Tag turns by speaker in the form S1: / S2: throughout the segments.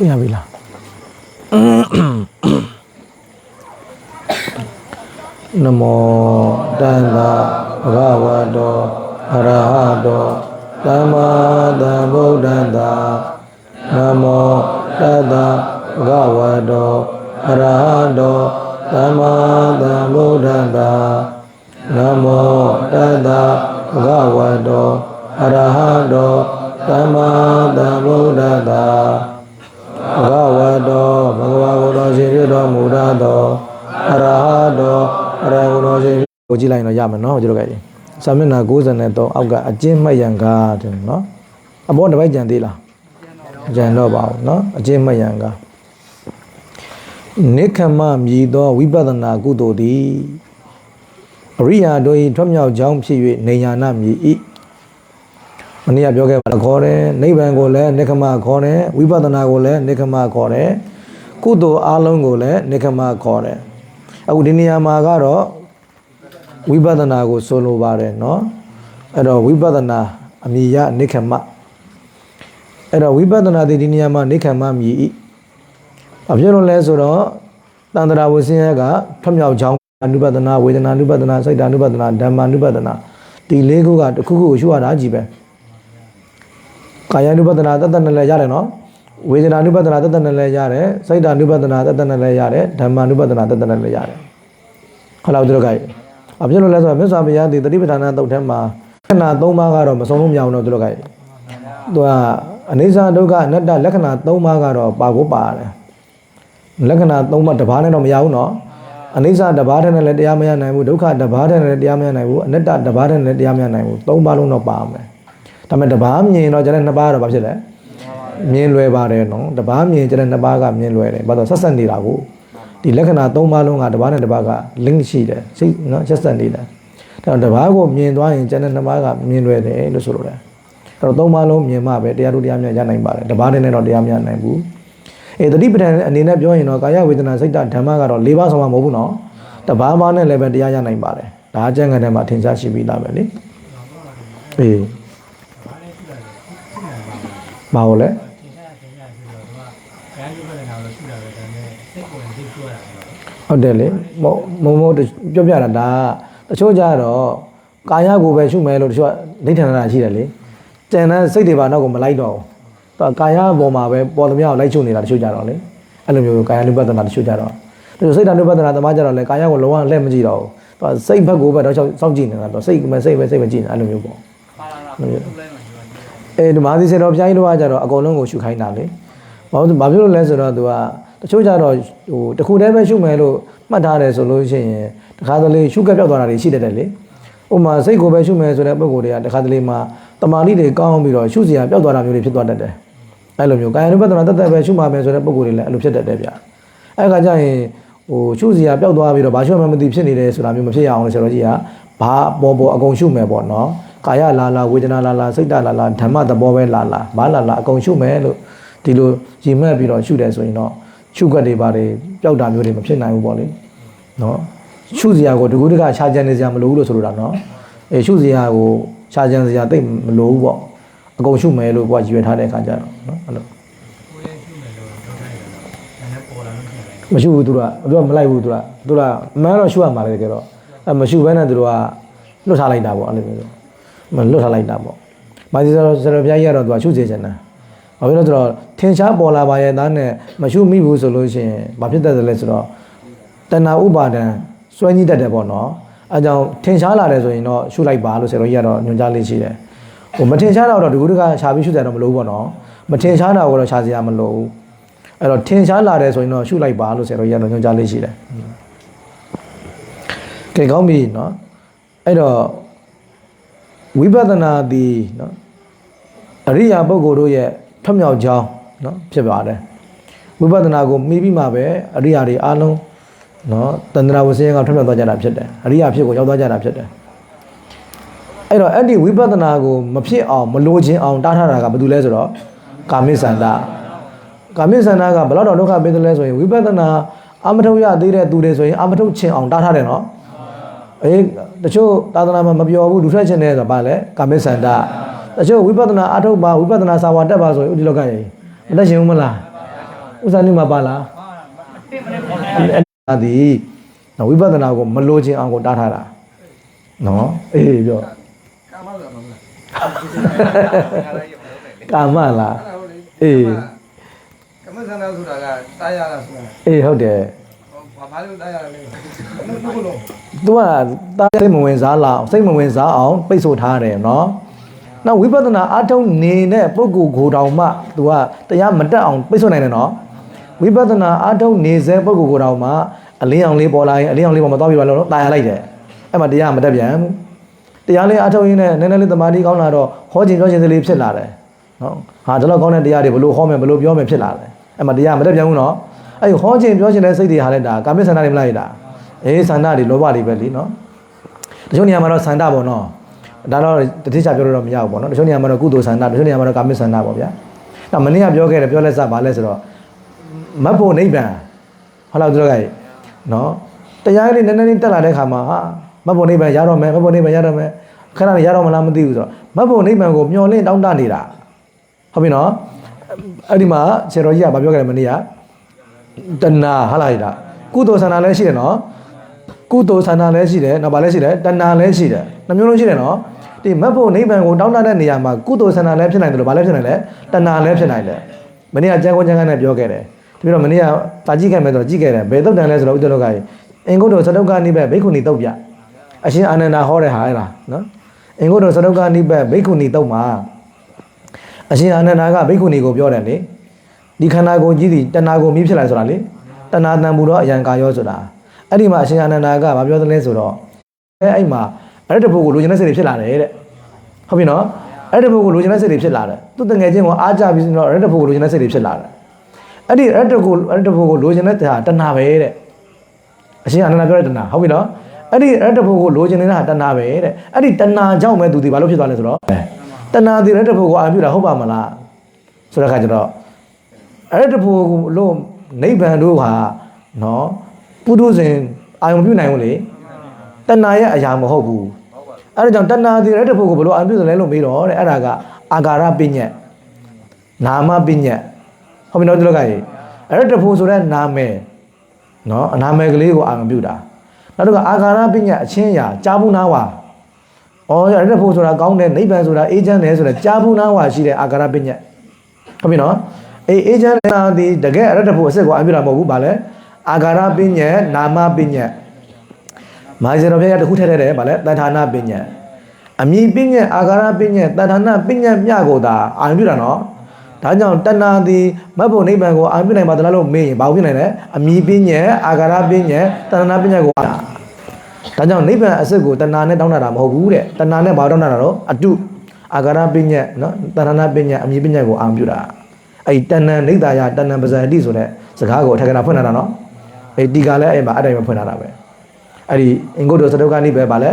S1: ဖွင့်ရပြီလားနမောတန်တာဘဂဝတောအရဟတောသမ္မာသမ္ဗုဒ္ဓတ္တာနမောတတ္တဘဂဝတောအရဟတောသမ္မာသမ္ဗုဒ္ဓတ္တာနမောတတ္တဘဂဝတောအရဟတောသမ္မာသမ္ဗုဒ္ဓတ္တာ ဘဂဝတောဘဂဝါကိုယ်တော်ရှင်ဖြစ်တော်မူရသောအရဟတောအရဟတောရှင်ကိုကြည့်လိုက်တော့ရမယ်နော်ကျွန်တော်ကြည့်စာမျက်နှာ93အောက်ကအကျဉ်းမှတ်ရန်ကားတယ်နော်အဘောတစ်ပိုက်ကြံသေးလားကြံတော့ပါဘူးနော်အကျဉ်းမှတ်ရန်ကားနိခမမြည်သောဝိပဿနာကုသိုလ်သည်အရိယာတို့၏ထွတ်မြောက်ကြောင်းဖြစ်၍နေညာနာမြည်၏မ နေ့ကပြောခဲ့ပါလားခေါ်တယ်နိဗ္ဗာန်ကိုလည်းနိခမခေါ်တယ်ဝိပဿနာကိုလည်းနိခမခေါ်တယ်ကုသိုလ်အလုံးကိုလည်းနိခမခေါ်တယ်အခုဒီနေရာမှာကတော့ဝိပဿနာကိုဆိုလိုပါတယ်เนาะအဲ့တော့ဝိပဿနာအမိယနိခမအဲ့တော့ဝိပဿနာဒီဒီနေရာမှာနိခမမြည်၏ဘာဖြစ်လို့လဲဆိုတော့တန္တရာဝဆင်းရဲကဖျောက်ချောင်းအနုပဒနာဝေဒနာအနုပဒနာစိတ်တ ानु ပဒနာဓမ္မအနုပဒနာဒီလေးခုကတစ်ခုခုကိုရှုရတာကြီးပဲ ကာယ ानु ပဒနာတတ်တတ်နဲ့လည်းရတယ်နော်ဝေဒနာ ानु ပဒနာတတ်တတ်နဲ့လည်းရတယ်စိတ်တ ानु ပဒနာတတ်တတ်နဲ့လည်းရတယ်ဓမ္မ ानु ပဒနာတတ်တတ်နဲ့လည်းရတယ်ခလောက်တို့ကဘာဖြစ်လို့လဲဆိုတော့မြတ်စွာဘုရားဒီတတိပဌာနာတုတ်ထဲမှာခဏ၃ပါးကတော့မဆုံးလို့မရအောင်တော့တို့ကသူကအနိစ္စဒုက္ခအနတ္တလက္ခဏာ၃ပါးကတော့ပါကိုပါတယ်လက္ခဏာ၃ပါးတစ်ပါးနဲ့တော့မရဘူးနော်အနိစ္စတစ်ပါးတည်းနဲ့လည်းတရားမရနိုင်ဘူးဒုက္ခတစ်ပါးတည်းနဲ့လည်းတရားမရနိုင်ဘူးအနတ္တတစ်ပါးတည်းနဲ့လည်းတရားမရနိုင်ဘူး၃ပါးလုံးတော့ပါမယ် ဒါပေမဲ့တစ်ပါးမြင်တော့ကျတဲ့နှစ်ပါးတော့ဘာဖြစ်လဲမြင်လွယ်ပါတယ်နော်တစ်ပါးမြင်ကျတဲ့နှစ်ပါးကမြင်လွယ်တယ်ဘာလို့ဆက်ဆက်နေတာကိုဒီလက္ခဏာ၃ပါးလုံးကတစ်ပါးနဲ့တစ်ပါးက link ရှိတယ်စိတ်နော်ဆက်ဆက်နေတယ်ဒါတော့တစ်ပါးကိုမြင်သွားရင်ကျတဲ့နှစ်ပါးကမြင်လွယ်တယ်လို့ဆိုလိုတယ်အဲ့တော့၃ပါးလုံးမြင်မှပဲတရားတို့တရားမြတ်ရနိုင်ပါတယ်တစ်ပါးတည်းနဲ့တော့တရားမရနိုင်ဘူးအေးတတိပဋ္ဌာန်အနေနဲ့ပြောရင်တော့ကာယဝေဒနာစိတ်ဓမ္မကတော့၄ပါးဆောင်မှာမဟုတ်ဘူးနော်တစ်ပါးပါးနဲ့လည်းပဲတရားရနိုင်ပါတယ်ဒါအကျဉ်းငယ်ထဲမှာထင်ရှားရှိပြီးသားပဲလေအေး ဘာလို့လဲ
S2: ထင်ရှားထင်ရှားပြီးတော့သူကဘယ်လိုပဲလာလို့ရှိတာပဲဒါပေမဲ့စိတ်ကိုယ်သိပြောတာပဲ
S1: ဟုတ်တယ်လေမဟုတ်မဟုတ်မဟုတ်ပြောပြတာဒါတချို့ကြတော့ကာယကိုပဲရှုမယ်လို့တချို့ကဒိဋ္ဌာနာရှိတယ်လေကျန်တဲ့စိတ်တွေပါတော့ကိုမလိုက်တော့ဘူးသူကကာယပေါ်မှာပဲပေါ်သမျှကိုလိုက်ချုံနေတာတချို့ကြတော့လေအဲ့လိုမျိုးကာယ ानु ပဒနာတချို့ကြတော့တချို့စိတ် ानु ပဒနာတမကြတော့လေကာယကိုလုံးဝလက်မကြည့်တော့ဘူးသူကစိတ်ဘက်ကိုပဲတော့စောင့်ကြည့်နေတာတော့စိတ်မစိတ်ပဲစိတ်မကြည့်နေတာအဲ့လိုမျိုးပေါ့
S2: ပါလာတာဘယ်လိုလဲမှာဒီမှာ
S1: အဲဒီမာသီစေတော်ဘုရားကြီးတို့ကကြတော့အကုန်လုံးကိုရှုခိုင်းတာလေဘာလို့ဘာဖြစ်လို့လဲဆိုတော့သူကတချို့ကြတော့ဟိုတစ်ခုတည်းပဲရှုမယ်လို့မှတ်ထားတယ်ဆိုလို့ရှိရင်တခါတလေရှုကပ်ပြောက်သွားတာတွေရှိတတ်တယ်လေဥပမာစိတ်ကိုပဲရှုမယ်ဆိုတဲ့ပုံကိုယ်တွေကတခါတလေမှာတမာတိတွေကောင်းပြီးတော့ရှုစရာပြောက်သွားတာမျိုးတွေဖြစ်သွားတတ်တယ်အဲ့လိုမျိုးကာယ ानु ပဒနာတတ်တတ်ပဲရှုမှာမယ်ဆိုတဲ့ပုံကိုယ်တွေလည်းအဲ့လိုဖြစ်တတ်တယ်ဗျအဲ့ခါကျရင်ဟိုရှုစရာပြောက်သွားပြီးတော့ဘာရှုမှမသိဖြစ်နေတယ်ဆိုတာမျိုးမဖြစ်ရအောင်လို့ဆရာတော်ကြီးကဘာပေါ်ပေါ်အကုန်ရှုမယ်ပေါ့နော် ကာယလာလာဝေဒနာလာလာစိတ်တလာလာဓမ္မသဘောပဲလာလာဘာလာလာအကုန်ရှုမယ်လို့ဒီလိုရီမှတ်ပြီးတော့ရှုတယ်ဆိုရင်တော့ရှုခွက်တွေပါတယ်ပျောက်တာမျိုးတွေမဖြစ်နိုင်ဘူးပေါ့လေနော်ရှုစရာကိုတကူတကရှားကြံနေစရာမလိုဘူးလို့ဆိုလိုတာနော်အဲရှုစရာကိုရှားကြံစရာတိတ်မလိုဘူးပေါ့အကုန်ရှုမယ်လို့ကိုကရည်ရွယ်ထားတဲ့အခါကျတော့နော်အဲ့လို
S2: ကိုယ်ရဲ့ရှုမယ်လို့ပြောထားတယ်ဒါနဲ့ပေါ်လာလို့ရှိတယ်
S1: မရှုဘူးသူကသူကမလိုက်ဘူးသူကသူကအမှန်တော့ရှုရမှာလေတကယ်တော့အဲမရှုဘဲနဲ့သူတို့ကလွတ်ထားလိုက်တာပေါ့အဲ့လိုမျိုးမ လွတ်ထားလိုက်တာပေါ့မာဒီဆိုတော့ဆရာဘုရားကြီးကတော့သူကရှုစေချင်တာဘာဖြစ်လို့ဆိုတော့ထင်ရှားပေါ်လာပါရဲ့သားနဲ့မရှုမိဘူးဆိုလို့ရှိရင်ဘာဖြစ်တတ်တယ်လဲဆိုတော့တဏှာဥပါဒံစွဲညှိတတ်တယ်ပေါ့နော်အဲကြောင့်ထင်ရှားလာတယ်ဆိုရင်တော့ရှုလိုက်ပါလို့ဆရာတော်ကြီးကတော့ညွှန်ကြားလေးရှိတယ်ဟိုမထင်ရှားတော့ဒီကုတကရှာပြီးရှုတယ်တော့မလို့ပေါ့နော်မထင်ရှားတာကိုတော့ရှာစရာမလိုဘူးအဲ့တော့ထင်ရှားလာတယ်ဆိုရင်တော့ရှုလိုက်ပါလို့ဆရာတော်ကြီးကတော့ညွှန်ကြားလေးရှိတယ်။ကဲကောင်းပြီနော်။အဲ့တော့ ဝိပဿနာသည်နော်အရိယာပုဂ္ဂိုလ်တို့ရဲ့ထွတ်မြောက်ကြောင်းနော်ဖြစ်ပါတယ်။ဝိပဿနာကိုမိပြီးမှပဲအရိယာတွေအားလုံးနော်တန္တရာဝဆင်းရဲကထွတ်မြောက်သွားကြတာဖြစ်တယ်။အရိယာဖြစ်ကိုရောက်သွားကြတာဖြစ်တယ်။အဲ့တော့အဲ့ဒီဝိပဿနာကိုမဖြစ်အောင်မလိုချင်အောင်တားထားတာကဘာလို့လဲဆိုတော့ကာမိစန္ဒကာမိဆန္ဒကဘယ်တော့တော့ဒုက္ခပေးတယ်လဲဆိုရင်ဝိပဿနာအမထုတ်ရသေးတဲ့သူတွေဆိုရင်အမထုတ်ချင်အောင်တားထားတယ်နော် အေးတချို့သာသနာမှာမပြောဘူးလူထွက်ချင်တယ်ဆိုတာဘာလဲကာမိဆန္ဒတချို့ဝိပဿနာအထုတ်ပါဝိပဿနာစာဝါတက်ပါဆိုရင်ဥဒိလောကရေမတက်ရှင်ဘူးမလားဥစ္စာနေမှာပါလား
S2: တိမနဲ့ပေါ်လာ
S1: အဲ့ဒါဒီနော်ဝိပဿနာကိုမလိုချင်အောင်ကိုတားထားတာနော်အေးပြော
S3: ကာမဆိုတာမဟုတ်လား
S1: ကာမလားအေး
S3: ကမ္မဆန္ဒဆိုတာကတားရတာဆိုတာ
S1: အေးဟုတ်တယ်
S3: ဘာဘာလို့တားရလဲဘုလို့
S1: तू ကတားစိတ်မဝင်စားလာအောင်စိတ်မဝင်စားအောင်ပိတ်ဆို့ထားတယ်နော်နောက်ဝိပဿနာအထုံးနေတဲ့ပုဂ္ဂိုလ်ကိုယ်တောင်မှ तू ကတရားမတက်အောင်ပိတ်ဆို့နိုင်တယ်နော်ဝိပဿနာအထုံးနေစေပုဂ္ဂိုလ်ကိုယ်တောင်မှအလင်းအောင်လေးပေါ်လာရင်အလင်းအောင်လေးပေါ်မှာသွားပြီးပါလို့တားရလိုက်တယ်အဲ့မှာတရားမတက်ပြန်ဘူးတရားလေးအထုံးရင်းနဲ့နည်းနည်းလေးတမာတိကောင်းလာတော့ဟောခြင်းပြောခြင်းစလေးဖြစ်လာတယ်နော်ဟာဒီလောက်ကောင်းတဲ့တရားတွေဘလို့ဟောမယ်ဘလို့ပြောမယ်ဖြစ်လာတယ်အဲ့မှာတရားမတက်ပြန်ဘူးနော် အဲ့ဒီဟောခြင်းပြောခြင်းတဲ့စိတ်တွေဟာလည်းဒါကာမိဆန္ဒတွေမလိုက်တာအေးဆန္ဒတွေလောဘတွေပဲလीနော်တချို့နေရာမှာတော့ဆန္ဒပေါ့နော်ဒါတော့တတိချပြောလို့တော့မရဘူးပေါ့နော်တချို့နေရာမှာတော့ကုသိုလ်ဆန္ဒတချို့နေရာမှာတော့ကာမိဆန္ဒပေါ့ဗျာနောက်မနေ့ကပြောခဲ့တယ်ပြောလက်စပါလဲဆိုတော့မတ်ဖို့နိဗ္ဗာန်ဟုတ်လားသူတို့ကနော်တရားလေးနည်းနည်းလေးတက်လာတဲ့ခါမှာဟာမတ်ဖို့နိဗ္ဗာန်ရတော့မယ်မတ်ဖို့နိဗ္ဗာန်ရတော့မယ်ခဏလေးရတော့မလားမသိဘူးဆိုတော့မတ်ဖို့နိဗ္ဗာန်ကိုမျောလင့်တောင်းတနေတာဟုတ်ပြီနော်အဲ့ဒီမှာဆရာတော်ကြီးကဗာပြောခဲ့တယ်မနေ့က တဏှာဟာလိုက်တာကုသိုလ်ဆန္ဒလည်းရှိတယ်နော်ကုသိုလ်ဆန္ဒလည်းရှိတယ်နောက်ပါလည်းရှိတယ်တဏှာလည်းရှိတယ်နှမျိုးလုံးရှိတယ်နော်ဒီမတ်ဖို့နိဗ္ဗာန်ကိုတောင်းတတဲ့နေရာမှာကုသိုလ်ဆန္ဒလည်းဖြစ်နိုင်တယ်လို့ဘာလည်းဖြစ်နိုင်လဲတဏှာလည်းဖြစ်နိုင်တယ်မနေ့ကကျန်ကုန်ကျန်ကန်နဲ့ပြောခဲ့တယ်ဒီပြီးတော့မနေ့ကတာကြည့်ခဲ့မယ်ဆိုတော့ကြည့်ခဲ့တယ်ဘယ်တုတ်တန်လဲဆိုတော့ဥဒ္ဒလောကအင်္ဂုတ္တသတုတ်ကနိဗ္ဗာန်ဘိက္ခုနီတုတ်ပြအရှင်အာနန္ဒာဟောတဲ့ဟာအဲ့လားနော်အင်္ဂုတ္တသတုတ်ကနိဗ္ဗာန်ဘိက္ခုနီတုတ်မှာအရှင်အာနန္ဒာကဘိက္ခုနီကိုပြောတယ်လေ ဒီခန္ဓာကိုယ်ကြီးဒီတဏှာကိုမြည်ဖြစ်လာဆိုတာလေတဏှာတန်မှုတော့အယံကာယောဆိုတာအဲ့ဒီမှာအရှင်အာနန္ဒာကဘာပြောသလဲဆိုတော့အဲအဲ့မှာအဲ့ဒီဘုကိုလိုချင်တဲ့စိတ်တွေဖြစ်လာတယ်တဲ့ဟုတ်ပြီနော်အဲ့ဒီဘုကိုလိုချင်တဲ့စိတ်တွေဖြစ်လာတယ်သူတငယ်ချင်းကိုအားကြပြီးတော့အဲ့ဒီဘုကိုလိုချင်တဲ့စိတ်တွေဖြစ်လာတယ်အဲ့ဒီအဲ့ဒီကိုအဲ့ဒီဘုကိုလိုချင်တဲ့ဟာတဏှာပဲတဲ့အရှင်အာနန္ဒာပြောတဲ့တဏှာဟုတ်ပြီနော်အဲ့ဒီအဲ့ဒီဘုကိုလိုချင်နေတာဟာတဏှာပဲတဲ့အဲ့ဒီတဏှာကြောင့်ပဲသူဒီဘာလို့ဖြစ်သွားလဲဆိုတော့တဏှာဒီအဲ့ဒီဘုကိုအာပြုတာဟုတ်ပါမလားဆိုတဲ့အခါကျတော့ အဲ့တဖို့လို့နိဗ္ဗာန်တို့ဟာနော်ပုထုဇဉ်အာယုံပြုနိုင်ဘူးလေတဏှာရဲ့အရာမဟုတ်ဘူးအဲ့ဒါကြောင့်တဏှာဒီအဲ့တဖို့ကိုဘယ်လိုအာယုံပြုလဲလို့မေးတော့တဲ့အဲ့ဒါကအာဂါရပညတ်နာမပညတ်ဟုတ်ပြီနော်ဒီလောကကြီးအဲ့တဖို့ဆိုတဲ့နာမည်နော်အနာမည်ကလေးကိုအာယုံပြုတာနောက်တစ်ခါအာဂါရပညတ်အချင်းရာကြာဘူးနာဝါဩအဲ့တဖို့ဆိုတာကောင်းတယ်နိဗ္ဗာန်ဆိုတာအေးချမ်းတယ်ဆိုတဲ့ကြာဘူးနာဝါရှိတဲ့အာဂါရပညတ်ဟုတ်ပြီနော် အေးအေဂျင့်နာဒီတကယ်အရတ္တဖို့အစ်စ်ကိုအပြတာမဟုတ်ဘူးဗာလဲအာဂါရပညတ်နာမပညတ်မာဇေတော်ဘုရားတခုထည့်ထည့်တယ်ဗာလဲတဏ္ဍာနာပညတ်အမိပညတ်အာဂါရပညတ်တဏ္ဍာနာပညတ်မြကိုသာအာရုံပြုတာနော်ဒါကြောင့်တဏှာဒီမတ်ဖို့နိဗ္ဗာန်ကိုအာရုံပြုနိုင်ပါသလားလို့မေးရင်ဘာလို့ဖြစ်နိုင်လဲအမိပညတ်အာဂါရပညတ်တဏ္ဍာနာပညတ်ကိုအာဒါကြောင့်နိဗ္ဗာန်အစစ်ကိုတဏှာနဲ့တောင်းတာမဟုတ်ဘူးတဲ့တဏှာနဲ့ဘာတောင်းတာတော့အတုအာဂါရပညတ်နော်တဏ္ဍာနာပညတ်အမိပညတ်ကိုအာရုံပြုတာ အဲ့ဒီတဏ္ဏနိဒ္ဒာယတဏ္ဏပဇာတိဆိုတဲ့စကားကိုအထက်ကနာဖွင့်လာတာနော်အဲ့ဒီကလည်းအဲ့မှာအဲ့တိုင်းပဲဖွင့်လာတာပဲအဲ့ဒီအင်္ဂုတ္တသတုကနိပဲဗာလဲ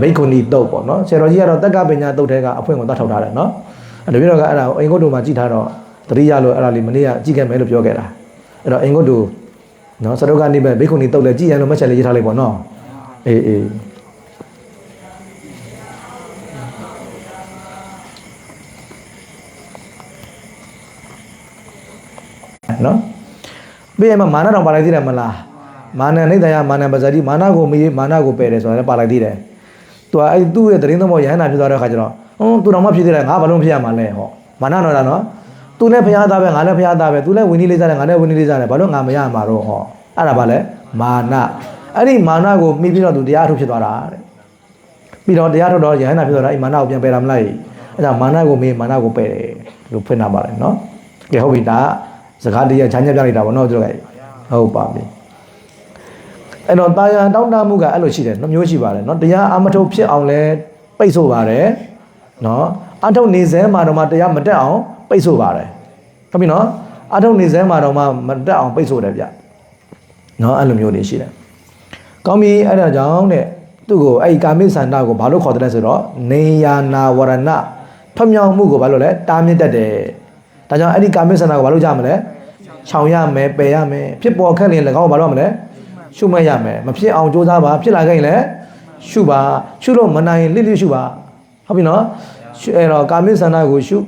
S1: ဘိက္ခုနီတုတ်ပေါ့နော်ဆရာတော်ကြီးကတော့တက္ကပညာတုတ်ထဲကအဖွင့်ကိုသတ်ထောက်ထားတယ်နော်အဲ့လိုပြီးတော့ကအဲ့ဒါကိုအင်္ဂုတ္တမှာကြည့်ထားတော့တတိယလို့အဲ့ဒါလေးမနေ့ကကြည့်ခဲ့မယ်လို့ပြောခဲ့တာအဲ့တော့အင်္ဂုတ္တနော်သတုကနိပဲဘိက္ခုနီတုတ်လည်းကြည့်ရလို့မှတ်ချက်လေးရေးထားလိုက်ပေါ့နော်အေးအေး နော်ပြီးရင်မှမာနတောင်ပါလိုက်သေးတယ်မလားမာနနိဒယမာနပဇာတိမာနကိုမေးမာနကိုပယ်တယ်ဆိုတာလည်းပါလိုက်သေးတယ်သူကအဲ့သူ့ရဲ့သတင်းသဘောရဟန္တာဖြစ်သွားတဲ့အခါကျတော့ဟွန်းသူတော်မှဖြစ်သေးတယ်ငါဘာလို့မဖြစ်ရမှာလဲဟောမာနတော့လားနော်သူလည်းဖျားသားပဲငါလည်းဖျားသားပဲသူလည်းဝင်းကြီးလေးစားတယ်ငါလည်းဝင်းကြီးလေးစားတယ်ဘာလို့ငါမရမှာတော့ဟောအဲ့ဒါဘာလဲမာနအဲ့ဒီမာနကိုမိပြီးတော့သူတရားထုတ်ဖြစ်သွားတာတဲ့ပြီးတော့တရားထုတ်တော့ရဟန္တာဖြစ်သွားတာအဲ့မာနကိုပြန်ပယ်တာမလားအဲ့ဒါမာနကိုမေးမာနကိုပယ်တယ်လို့ဖွင့်တာပါတယ်နော်ကဲဟုတ်ပြီဒါ စကားတရားချမ်းချပြလိုက်တာပေါ့နော်တို့ကဟုတ်ပါပြီအဲ့တော့တာယာတောင်းတမှုကအဲ့လိုရှိတယ်နှမျိုးရှိပါတယ်နော်တရားအမထုတ်ဖြစ်အောင်လဲပိတ်ဆို့ပါတယ်နော်အထုတ်နေစဲမှာတော့မှတရားမတက်အောင်ပိတ်ဆို့ပါတယ်ဟုတ်ပြီနော်အထုတ်နေစဲမှာတော့မှမတက်အောင်ပိတ်ဆို့တယ်ဗျနော်အဲ့လိုမျိုးနေရှိတယ်ကောင်းပြီအဲ့ဒါကြောင့်တဲ့သူ့ကိုအဲ့ကာမိဆန္ဒကိုဘာလို့ခေါ်တယ်လဲဆိုတော့နေယာနာဝရဏဖျောင်မှုကိုဘာလို့လဲတားမြစ်တတ်တယ် ဒါကြောင့်အဲ့ဒီကာမိသန္တာကိုဘာလို့ကြမလဲခြောင်ရမယ်ပယ်ရမယ်ဖြစ်ပေါ်ခက်ရင်လည်းကောင်းဘာလို့ရမလဲရှုမှတ်ရမယ်မဖြစ်အောင်ကြိုးစားပါဖြစ်လာခဲ့ရင်လည်းရှုပါရှုလို့မနိုင်ရင်လှစ်လှစ်ရှုပါဟုတ်ပြီနော်ရှုအဲ့တော့ကာမိဆန္ဒကိုရှု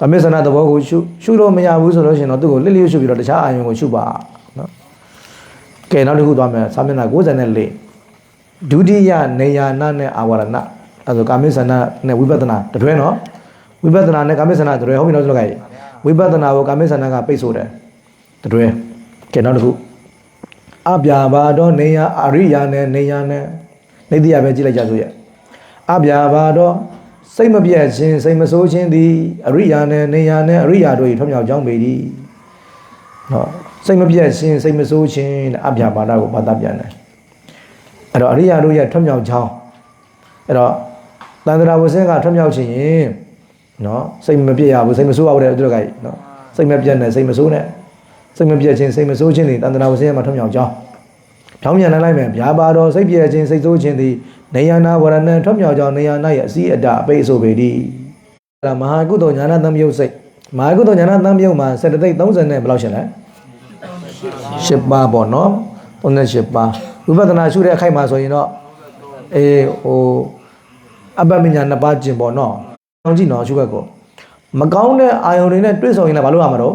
S1: ကာမိဆန္ဒသဘောကိုရှုရှုလို့မရဘူးဆိုလို့ရှိရင်တော့သူ့ကိုလစ်လျှရှုပြီးတော့တခြားအာယုံကိုရှုပါနော်ကဲနောက်တစ်ခုသွားမယ်စာမျက်နှာ94ဒုတိယနေယာနနဲ့အာဝရဏအဲဆိုကာမိဆန္ဒနဲ့ဝိပဿနာတတွဲနော် ဝိပဿနာနဲ့ကာမိဆန္ဒတတွဲဟုတ်ပြီနော်ဆိုတော့ကဲဝိပဿနာကိုကာမိဆန္ဒကပိတ်ဆို့တယ်တတွဲကဲနောက်တစ်ခုအပြာဘာတော့နေယာအရိယာနဲ့နေယာနဲ့နေတိယပဲကြည့်လိုက်ကြဆိုရဲ့အပြာဘာတော့စိတ်မပြတ်ခြင်းစိတ်မဆိုးခြင်းသည်အရိယာနဲ့နေယာနဲ့အရိယာတို့၏ထွံ့မြောက်ကြောင်းပေသည်နော်စိတ်မပြတ်ခြင်းစိတ်မဆိုးခြင်းတဲ့အပြာဘာဒကိုဘာသာပြန်တယ်အဲ့တော့အရိယာတို့ရဲ့ထွံ့မြောက်ကြောင်းအဲ့တော့တန်ត្រာဝဆင်းကထွံ့မြောက်ခြင်းရင် နော်စိတ်မပြတ်ရဘူးစိတ်မဆိုးရဘူးတဲ့သူတို့ကကြီးနော်စိတ်မပြတ်နဲ့စိတ်မဆိုးနဲ့စိတ်မပြတ်ခြင်းစိတ်မဆိုးခြင်းတွေတန်ត្រာဝဆင်းမှာထွံ့မြောက်ကြောင်းဖြောင်းပြန်လိုက်မယ်ဗျာပါတော်စိတ်ပြည့်ခြင်းစိတ်ဆိုးခြင်းသည်နေယနာဝရဏံထွံ့မြောက်ကြောင်းနေယနာရဲ့အစည်းအတအပိတ်အဆိုပေသည်ဒါမဟာကုသိုလ်ညာနာသံယုတ်စိတ်မဟာကုသိုလ်ညာနာသံယုတ်မှာစေတသိက်30နဲ့ဘယ်လောက်ရှင်လဲ10ပါးပေါ့နော်38ပါးဝိပဿနာရှုတဲ့အခိုက်မှာဆိုရင်တော့အေးဟိုအပ္ပမညာနှစ်ပါးကျင်ပေါ့နော်။အော င်ကြည့်နော်ရှုခက်ကိုမကောင်းတဲ့အာယုန်တွေနဲ့တွေ့ဆုံရင်လည်းဘာလို့ရမှာတော့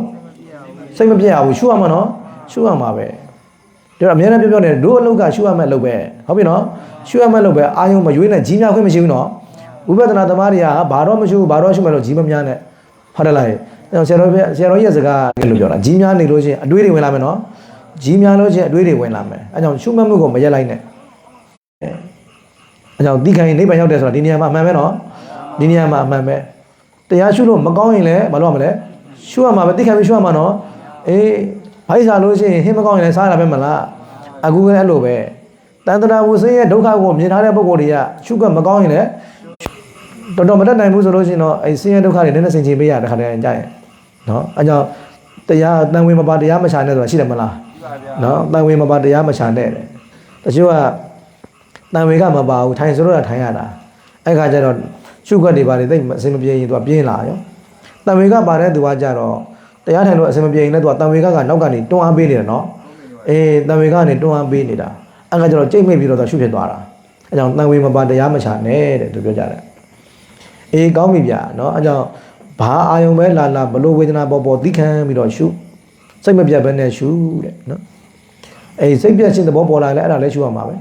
S1: စိတ်မပြည့်ရဘူးရှုရမှာနော်ရှုရမှာပဲ။ဒါတော့အများနဲ့ပြောပြောနေတို့အလုပ်ကရှုရမယ်လုပ်ပဲဟုတ်ပြီနော်ရှုရမယ်လုပ်ပဲအာယုန်မရွေးနဲ့ကြီးများခွင့်မရှိဘူးနော်ဝိပဿနာသမားတွေကဘာတော့မရှုဘူးဘာတော့ရှုမယ်လို့ကြီးမများနဲ့ဟုတ်တယ်လားအဲဆရာတော်ဆရာတော်ရဲ့စကားလို့ပြောတာကြီးများနေလို့ချင်းအတွေးတွေဝင်လာမယ်နော်ကြီးများလို့ချင်းအတွေးတွေဝင်လာမယ်အဲကြောင့်ရှုမှတ်မှုကိုမရက်လိုက်နဲ့အဲကြောင့်တိခိုင်နိဗ္ဗာန်ရောက်တယ်ဆိုတာဒီနေရာမှာအမှန်ပဲနော် ဒီနေရာမှာအမှန်ပဲတရားရှုလို့မကောင်းရင်လည်းမလုပ်ရမလဲရှုရမှာပဲတိခိုင်ပြီးရှုရမှာနော်အေးဖိုက်စားလို့ရှိရင်ဟင်းမကောင်းရင်လည်းစားရတာပဲမလားအခုကလည်းအဲ့လိုပဲတန်တရာဝဆင်းရဲ့ဒုက္ခကိုမြင်ထားတဲ့ပုဂ္ဂိုလ်တွေကရှုကမကောင်းရင်လည်းတော်တော်မတတ်နိုင်ဘူးဆိုလို့ရှိရင်တော့အဲ့ဆင်းရဲဒုက္ခတွေနည်းနည်းဆင်ခြင်ပေးရတဲ့ခါတည်းကြရင်နော်အဲကြောင့်တရားတန်ဝင်မပါတရားမချာနဲ့ဆိုတာရှိတယ်မလားနော်တန်ဝင်မပါတရားမချာနဲ့တယ်တချို့ကတန်ဝင်ကမပါဘူးထိုင်ဆိုတော့ထိုင်ရတာအဲ့ခါကျတော့ ရှုခွက်တွေပါတယ်တိတ်အဆင်မပြေရင်သူကပြင်းလာရောတံဝေကပါတဲ့သူကကြတော့တရားထိုင်လို့အဆင်မပြေရင်လည်းသူကတံဝေကကနောက်ကနေတွန်းအားပေးနေတယ်နော်အေးတံဝေကကနေတွန်းအားပေးနေတာအဲ့ကကြတော့ကြိတ်မိပြီးတော့သူရှုဖြစ်သွားတာအဲကြောင့်တံဝေမပါတရားမချနဲ့တဲ့သူပြောကြတယ်အေးကောင်းပြီဗျာနော်အဲကြောင့်ဘာအာယုံပဲလာလာဘလို့ဝေဒနာပေါ်ပေါ်သီးခံပြီးတော့ရှုစိတ်မပြတ်ဘဲနဲ့ရှုတဲ့နော်အေးစိတ်ပြတ်ခြင်းသဘောပေါ်လာရင်လည်းအဲ့ဒါလည်းရှုရမှာပဲ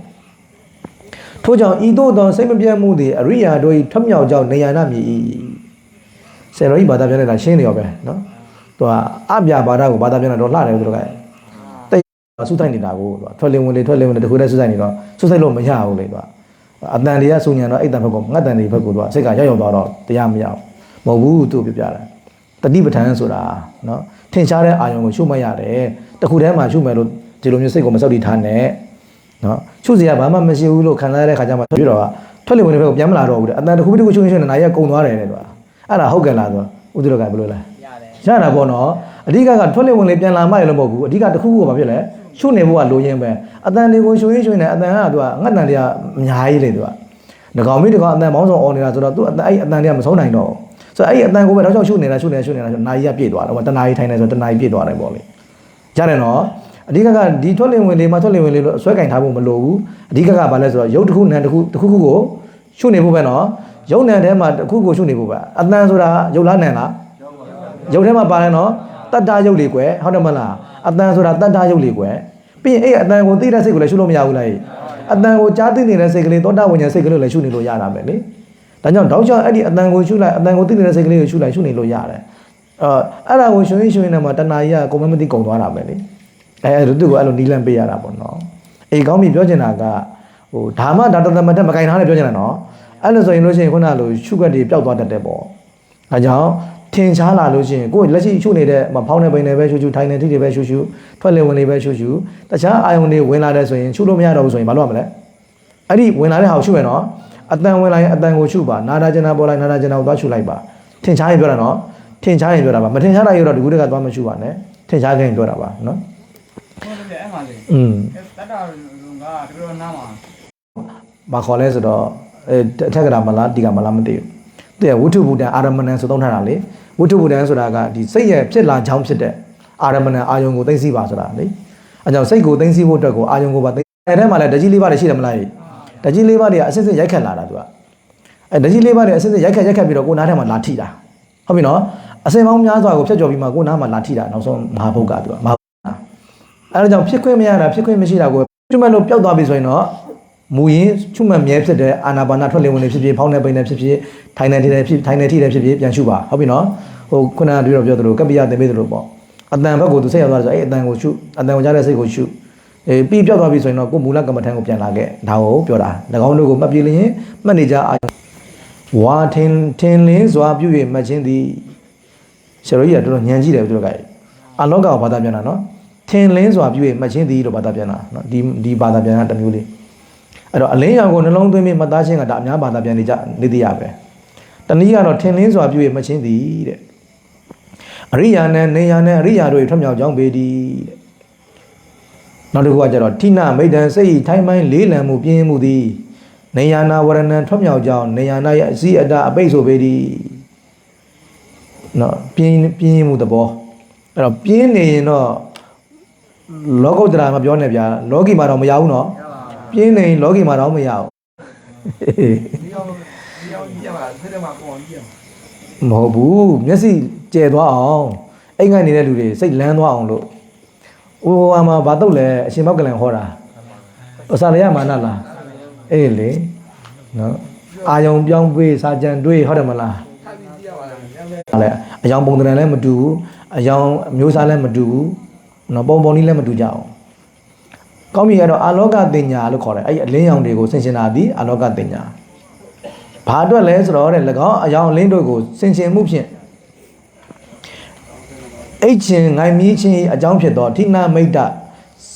S1: ထို့ကြောင့်ဤသို့သောစိတ်မပြတ်မှုသည်အရိယာတို့၏ထမြောက်ကြောင်းနေရနာမည်၏ဆယ်တော်ဤဘာသာပြန်လိုက်တာရှင်းနေရောပဲနော်သူကအပြဘာသာကိုဘာသာပြန်တာတော့လှတယ်သူတို့ကတိတ်ဆူဆိုင်နေတာကိုသူကထွက်လင်းဝင်လေထွက်လင်းဝင်လေတခုတည်းဆူဆိုင်နေတော့ဆူဆိုင်လို့မရဘူးလေသူကအတန်တွေကစုံညာတော့အိတ်တန်ဘက်ကငတ်တန်တွေဘက်ကိုသူကစိတ်ကရောက်ရောက်သွားတော့တရားမရဘူးမဟုတ်ဘူးသူပြပြတယ်တတိပဌာန်ဆိုတာနော်ထင်ရှားတဲ့အာယုံကိုရှုမှတ်ရတယ်တခုတည်းမှာရှုမယ်လို့ဒီလိုမျိုးစိတ်ကိုမစောက်တည်ထားနဲ့ နော်ရှုစရာဘာမှမရှိဘူးလို့ခံစားရတဲ့ခါကျမှပြတော့ကထွက်လေဝင်တဲ့ဘက်ကိုပြန်မလာတော့ဘူးတဲ့အတန်တစ်ခုတစ်ခုရှုရှုနေနာရီကကုံသွားတယ်တဲ့သူကအဲ့ဒါဟုတ်ကဲ့လားဆိုဥဒ္ဒရကဘယ်လိုလဲ
S2: ရတယ်
S1: ရတာပေါ့နော်အဓိကကထွက်လေဝင်လေပြန်လာမှရလို့မဟုတ်ဘူးအဓိကတစ်ခုခုကဘာဖြစ်လဲရှုနေဖို့ကလိုရင်းပဲအတန်တွေကိုရှုရင်းရှုနေအတန်ကသူကငတ်တန်တွေကအများကြီးလေသူကငကောင်မိတကောင်အတန်ပေါင်းစုံអော်နေတာဆိုတော့သူအတန်အဲ့အတန်တွေကမဆုံးနိုင်တော့ဘူးဆိုတော့အဲ့အတန်ကိုပဲတော့ကြောက်ရှုနေတာရှုနေတာရှုနေတာဆိုနာရီကပြည့်သွားတယ်ဟိုတနာရီထိုင်နေဆိုတနာရီပြည့်သွားတယ်ပေါ့လေရတယ်နော် အဓိကကဒီထွက်လေဝင်လေမှာထွက်လေဝင်လေလို့ဆွဲကင်ထားဖို့မလိုဘူးအဓိကကဘာလဲဆိုတော့ရုပ်တစ်ခုနံတစ်ခုတစ်ခုခုကိုရှုနေဖို့ပဲနော်ရုပ်နံထဲမှာတစ်ခုကိုရှုနေဖို့ပဲအတန်ဆိုတာရုပ်လားနံလားရုပ်ထဲမှာပါတယ်နော်တတ္တရုပ်လေးကွယ်ဟုတ်တယ်မလားအတန်ဆိုတာတတ္တရုပ်လေးကွယ်ပြီးရင်အဲ့အတန်ကိုသိတဲ့စိတ်ကိုလည်းရှုလို့မရဘူးလားအတန်ကိုကြားသိနေတဲ့စိတ်ကလေးသောတာဝိညာဉ်စိတ်ကလေးကိုလည်းရှုနေလို့ရတာပဲလေဒါကြောင့်တောက်ချောင်းအဲ့ဒီအတန်ကိုရှုလိုက်အတန်ကိုသိနေတဲ့စိတ်ကလေးကိုရှုလိုက်ရှုနေလို့ရတယ်အော်အဲ့ဒါကိုရှုရင်းရှုရင်းနဲ့မှတဏှာကြီးကကိုမမသိကုန်သွားတာပဲလေ အဲအဲ့ဒါသူ့ကိုအဲ့လိုနီးလန့်ပေးရတာပေါ့နော်အေးကောင်းပြီပြောချင်တာကဟိုဓမ္မဒါတသမတ်တက်မကင်ထားနဲ့ပြောချင်တာနော်အဲ့လိုဆိုရင်လို့ရှိရင်ခုနကလိုရှုွက်တွေပျောက်သွားတတ်တယ်ပေါ့ဒါကြောင့်ထင်ရှားလာလို့ရှိရင်ကိုယ်လက်ရှိရှုနေတဲ့မဖောင်းနေပိန်နေပဲရှုရှုထိုင်နေထိတွေပဲရှုရှုထွက်လေဝင်လေပဲရှုရှုတခြားအာယုန်တွေဝင်လာတဲ့ဆိုရင်ရှုလို့မရတော့ဘူးဆိုရင်ဘာလုပ်ရမလဲအဲ့ဒီဝင်လာတဲ့ဟာကိုရှုရနော်အတန်ဝင်လာရင်အတန်ကိုရှုပါနာတာကျင်နာပေါ်လိုက်နာတာကျင်နာကိုသွားရှုလိုက်ပါထင်ရှားရင်ပြောတာနော်ထင်ရှားရင်ပြောတာပါမထင်ရှားတာရတော့ဒီကူတွေကသွားမရှုပါနဲ့ထင်ရှားခင်ပြောတာပါနော်
S2: ဟုတ်တယ် အဲ့မှာလေ
S1: อืม
S2: တတ္တရုံကဒီလိုနားမှာ
S1: မခေါ်လဲဆိုတော့အဲအထက်ကရာမလားတီကမလားမသိဘူးသူကဝိထုဘူတံအာရမဏံဆိုသုံးထားတာလေဝိထုဘူတံဆိုတာကဒီစိတ်ရဲ့ဖြစ်လာကြောင်းဖြစ်တဲ့အာရမဏံအာယုံကိုသိသိပါဆိုတာလေအဲကြောင့်စိတ်ကိုသိသိဖို့အတွက်ကိုအာယုံကိုပါသိအဲထဲမှာလည်းဓကြီးလေးပါးတွေရှိတယ်မလားဓကြီးလေးပါးတွေကအစစ်စစ်ရိုက်ခတ်လာတာသူကအဲဓကြီးလေးပါးတွေအစစ်စစ်ရိုက်ခတ်ရိုက်ခတ်ပြီးတော့ကိုနားထဲမှာလာထိတာဟုတ်ပြီနော်အစင်ပေါင်းများစွာကိုဖြတ်ကျော်ပြီးမှကိုယ်နားမှာလာထိတာနောက်ဆုံးမဟာဘုတ်ကသူကမဟာ အဲဒါကြောင့်ဖြစ်ခွင့်မရတာဖြစ်ခွင့်မရှိတာကိုကျွတ်မဲ့လို့ပျောက်သွားပြီဆိုရင်တော့မူရင်းချုမှတ်မြဲဖြစ်တဲ့အာနာပါနာထွက်လင်းဝင်နေဖြစ်ဖြစ်ဖောင်းနေပိန်နေဖြစ်ဖြစ်ထိုင်နေထိတယ်ဖြစ်ထိုင်နေထိတယ်ဖြစ်ဖြစ်ပြန်ရှုပါဟုတ်ပြီနော်ဟိုခုနကတွေ့တော့ပြောသလိုကပ္ပိယသင်ပေးသလိုပေါ့အတန်ဘက်ကိုသူစိတ်ရောက်သွားတယ်ဆိုအဲ့အတန်ကိုရှုအတန်ကိုကြားတဲ့စိတ်ကိုရှုအေးပြီးပျောက်သွားပြီဆိုရင်တော့ကိုယ်မူလကမ္မထံကိုပြန်လာခဲ့ဒါကိုပြောတာ၎င်းတို့ကိုမှတ်ပြလျင်မှတ်နေကြအာဝါထင်ထင်လင်းစွာပြု၍မှတ်ခြင်းသည်ဆရာတော်ကြီးကတော်တော်ညံကြည့်တယ်သူတို့ကအလောကကိုဘာသာပြန်တာနော် ထင်လင်းစွာပြု၍မှတ်ခြင်းသည်လို့ဘာသာပြန်တာနော်ဒီဒီဘာသာပြန်တာတစ်မျိုးလေးအဲ့တော့အလင်းရောင်ကိုနှလုံးသွင်းပြီးမှတ်သားခြင်းကဒါအများဘာသာပြန်နေကြနေတရားပဲတနည်းကတော့ထင်လင်းစွာပြု၍မှတ်ခြင်းသည်တဲ့အရိယာနဲ့နေယာနဲ့အရိယာတို့၏ထွက်မြောက်ကြောင်းပေသည်တဲ့နောက်တစ်ခုကကျတော့ဌိနမိတ်တံစိတ်ထိုင်းပိုင်းလေးလံမှုပြင်းမှုသည်နေယာနာဝရဏံထွက်မြောက်ကြောင်းနေယာနာရဲ့အစည်းအတာအပိတ်ဆိုပေသည်နော်ပြင်းပြင်းမှုသဘောအဲ့တော့ပြင်းနေရင်တော့ လောကုတ္တရာမပြောနဲ့ဗျာလောကီမှာတော့မရဘူးနော်ပြင်းနေရင်လောကီမှာတော့မရဘူး
S3: ဒီအောင်ဒီအောင်ကြည့်ရမှာဖိတဲ့မှာပုံအောင်ကြည့်ရမှာ
S1: မဟုတ်ဘူးမျက်စိကျဲသွားအောင်အိမ်ငိုက်နေတဲ့လူတွေစိတ်လန်းသွားအောင်လို့ဟိုဟာမှာဘာတော့လဲအရှင်မောက်ကလန်ဟောတာအစာရရမာနလားအေးလေနော်အာယုံပြောင်းပေးစာကြံတွေးဟုတ်တယ်မလား
S3: ထိုက်ပြီးကြည့်ရပါလားညံ့
S1: ဟာလေအယောင်ပုံသဏ္ဍာန်လည်းမတူဘူးအယောင်အမျိုးအစားလည်းမတူဘူး နော်ပုံပုံနည်းလည်းမတူကြအောင်ကောင်းပြီအဲ့တော့အာလောကတင်ညာလို့ခေါ်တယ်အဲ့ဒီအလင်းရောင်တွေကိုဆင်ရှင်တာဒီအာလောကတင်ညာဘာအတွက်လဲဆိုတော့တဲ့၎င်းအယောင်အလင်းတို့ကိုဆင်ရှင်မှုဖြင့်အိတ်ချင်းငိုင်မီးချင်း၏အကြောင်းဖြစ်သောဌိနမိတ်တ